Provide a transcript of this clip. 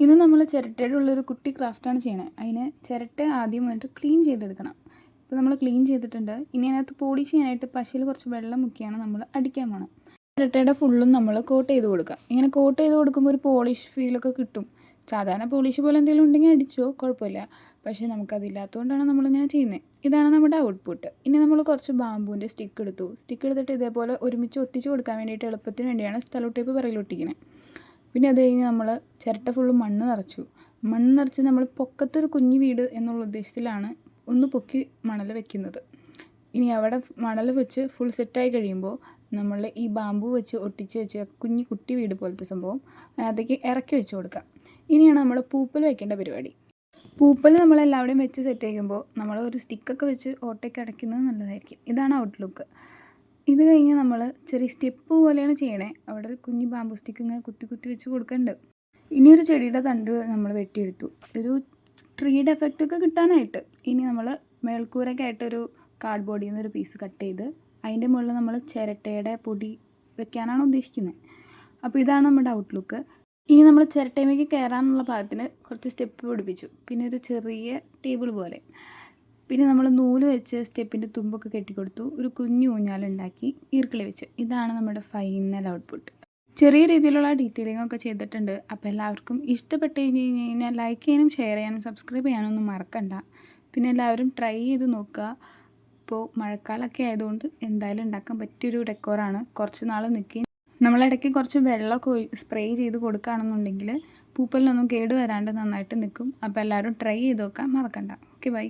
ഇത് നമ്മൾ ചിരട്ടയുടെ ഉള്ളൊരു കുട്ടി ക്രാഫ്റ്റാണ് ചെയ്യണത് അതിന് ചിരട്ട ആദ്യമായിട്ട് ക്ലീൻ ചെയ്തെടുക്കണം. ഇപ്പോൾ നമ്മൾ ക്ലീൻ ചെയ്തിട്ടുണ്ട്. ഇനി അതിനകത്ത് പോളിഷ് ചെയ്യാനായിട്ട് പശയിൽ കുറച്ച് വെള്ളം മുക്കിയാണ് നമ്മൾ അടിക്കാൻ പോകണം ചിരട്ടയുടെ ഫുള്ളും നമ്മൾ കോട്ട് ചെയ്ത് കൊടുക്കുക ഇങ്ങനെ കോട്ട് ചെയ്ത് കൊടുക്കുമ്പോൾ ഒരു പോളിഷ് ഫീലൊക്കെ കിട്ടും. സാധാരണ പോളിഷ് പോലെ എന്തെങ്കിലും ഉണ്ടെങ്കിൽ അടിച്ചോ കുഴപ്പമില്ല. പക്ഷേ നമുക്കതില്ലാത്തതുകൊണ്ടാണ് നമ്മളിങ്ങനെ ചെയ്യുന്നത് ഇതാണ് നമ്മുടെ ഔട്ട്പുട്ട് ഇനി നമ്മൾ കുറച്ച് ബാമ്പൂവിന്റെ സ്റ്റിക്ക് എടുത്തു. സ്റ്റിക്ക് എടുത്തിട്ട് ഇതേപോലെ ഒരുമിച്ച് ഒട്ടിച്ച് കൊടുക്കാൻ വേണ്ടിയിട്ട് എളുപ്പത്തിന് വേണ്ടിയാണ് സ്ഥലം ടേപ്പ് പിറകിൽ ഒട്ടിക്കുന്നത് പിന്നെ അത് കഴിഞ്ഞ് നമ്മൾ ചിരട്ട ഫുള്ള് മണ്ണ് നിറച്ചു. മണ്ണ് നിറച്ച് നമ്മൾ പൊക്കത്തൊരു കുഞ്ഞു വീട് എന്നുള്ള ഉദ്ദേശത്തിലാണ് ഒന്ന് പൊക്കി മണൽ വെക്കുന്നത്. ഇനി അവിടെ മണൽ വെച്ച് ഫുൾ സെറ്റായി കഴിയുമ്പോൾ നമ്മൾ ഈ ബാമ്പു വെച്ച് ഒട്ടിച്ച് വെച്ച് കുഞ്ഞു കുട്ടി വീട് പോലത്തെ സംഭവം അതിനകത്തേക്ക് ഇറക്കി വെച്ച് കൊടുക്കുക ഇനിയാണ് നമ്മൾ പൂപ്പൽ വയ്ക്കേണ്ട പരിപാടി. പൂപ്പൽ നമ്മൾ എല്ലാവരുടെയും വെച്ച് സെറ്റ് ചെയ്യുമ്പോൾ നമ്മൾ ഒരു സ്റ്റിക്കൊക്കെ വെച്ച് ഓട്ടയ്ക്ക് അടയ്ക്കുന്നത് നല്ലതായിരിക്കും. ഇതാണ് ഔട്ട്ലുക്ക് ഇത് കഴിഞ്ഞ് നമ്മൾ ചെറിയ സ്റ്റെപ്പ് പോലെയാണ് ചെയ്യണേ. അവിടെ ഒരു കുഞ്ഞ് ബാമ്പു സ്റ്റിക്ക് ഇങ്ങനെ കുത്തി കുത്തി വെച്ച് കൊടുക്കുന്നുണ്ട് ഇനി ഒരു ചെടിയുടെ തണ്ട് നമ്മൾ വെട്ടിയെടുത്തു. ഒരു ട്രീയുടെ എഫക്റ്റ് ഒക്കെ കിട്ടാനായിട്ട്. ഇനി നമ്മൾ മേൽക്കൂരക്കായിട്ടൊരു കാർഡ് ബോർഡിൽ നിന്ന് ഒരു പീസ് കട്ട് ചെയ്ത് അതിന്റെ മുകളിൽ നമ്മൾ ചിരട്ടയുടെ പൊടി വെക്കാനാണ് ഉദ്ദേശിക്കുന്നത് അപ്പോൾ ഇതാണ് നമ്മുടെ ഔട്ട്ലുക്ക് ഇനി നമ്മൾ ചിരട്ടയിലേക്ക് കയറാനുള്ള ഭാഗത്തിന് കുറച്ച് സ്റ്റെപ്പ് പിടിപ്പിച്ചു. പിന്നെ ഒരു ചെറിയ ടേബിൾ പോലെ. പിന്നെ നമ്മൾ നൂൽ വെച്ച് സ്റ്റെപ്പിന്റെ തുമ്പൊക്കെ കെട്ടിക്കൊടുത്തു. ഒരു കുഞ്ഞു ഊഞ്ഞാലുണ്ടാക്കി ഈർക്കിളി വെച്ച്. ഇതാണ് നമ്മുടെ ഫൈനൽ ഔട്ട്പുട്ട് ചെറിയ രീതിയിലുള്ള ഡീറ്റെയിലിംഗ് ഒക്കെ ചെയ്തിട്ടുണ്ട്. അപ്പോൾ എല്ലാവർക്കും ഇഷ്ടപ്പെട്ട് കഴിഞ്ഞ് കഴിഞ്ഞ് കഴിഞ്ഞാൽ ലൈക്ക് ചെയ്യാനും ഷെയർ ചെയ്യാനും സബ്സ്ക്രൈബ് ചെയ്യാനും ഒന്നും മറക്കണ്ട. പിന്നെ എല്ലാവരും ട്രൈ ചെയ്ത് നോക്കുക. ഇപ്പോൾ മഴക്കാലമൊക്കെ ആയതുകൊണ്ട് എന്തായാലും ഉണ്ടാക്കാൻ പറ്റിയൊരു ഡെക്കോറാണ് കുറച്ച് നാൾ നിൽക്കുകയും നമ്മളിടയ്ക്ക് കുറച്ച് വെള്ളമൊക്കെ സ്പ്രേ ചെയ്ത് കൊടുക്കുകയാണെന്നുണ്ടെങ്കിൽ പൂപ്പലിനൊന്നും കേട് വരാണ്ട് നന്നായിട്ട് നിൽക്കും അപ്പോൾ എല്ലാവരും ട്രൈ ചെയ്ത് നോക്കാൻ മറക്കണ്ട. Okay bye